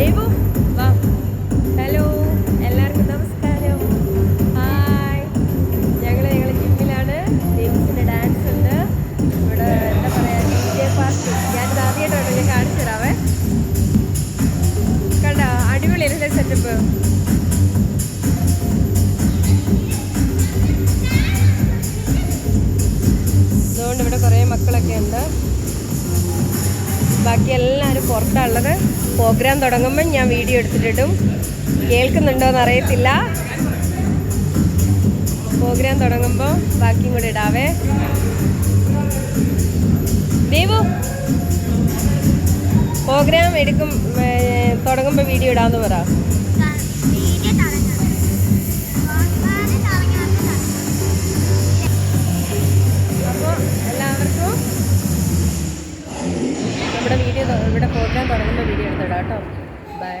ദേവു. വാ. ഹലോ എല്ലാവർക്കും നമസ്കാരം. ഹായ്. ഞങ്ങൾ ഞങ്ങൾ ജിമ്മിലാണ്. ദേവുസിന്റെ ഡാൻസ് ഉണ്ട്. ഇവിടെ എന്താ പറയുക ഡി ജെ പാർട്ടി ഞാനിത് ആദ്യമായിട്ടാണ് ഞാൻ കാണിച്ചു തരാവേ. കണ്ട? അടിപൊളിയല്ലേ സെറ്റപ്പ് അതുകൊണ്ട് ഇവിടെ കുറേ മക്കളൊക്കെ ഉണ്ട്. ബാക്കി എല്ലാവരും പുറത്താണുള്ളത്. പ്രോഗ്രാം തുടങ്ങുമ്പോൾ ഞാൻ വീഡിയോ എടുത്തിട്ടിടും. കേൾക്കുന്നുണ്ടോ എന്ന് അറിയത്തില്ല പ്രോഗ്രാം തുടങ്ങുമ്പോൾ ബാക്കിയും കൂടെ ഇടാവേ. ദേവു പ്രോഗ്രാം എടുക്കും തുടങ്ങുമ്പോൾ വീഡിയോ ഇടാമെന്ന് പറ. വീഡിയോ ഇവിടെ പ്രോഗ്രാം തുടങ്ങുമ്പോൾ വീഡിയോ എടുത്തിടാം കേട്ടോ. ബൈ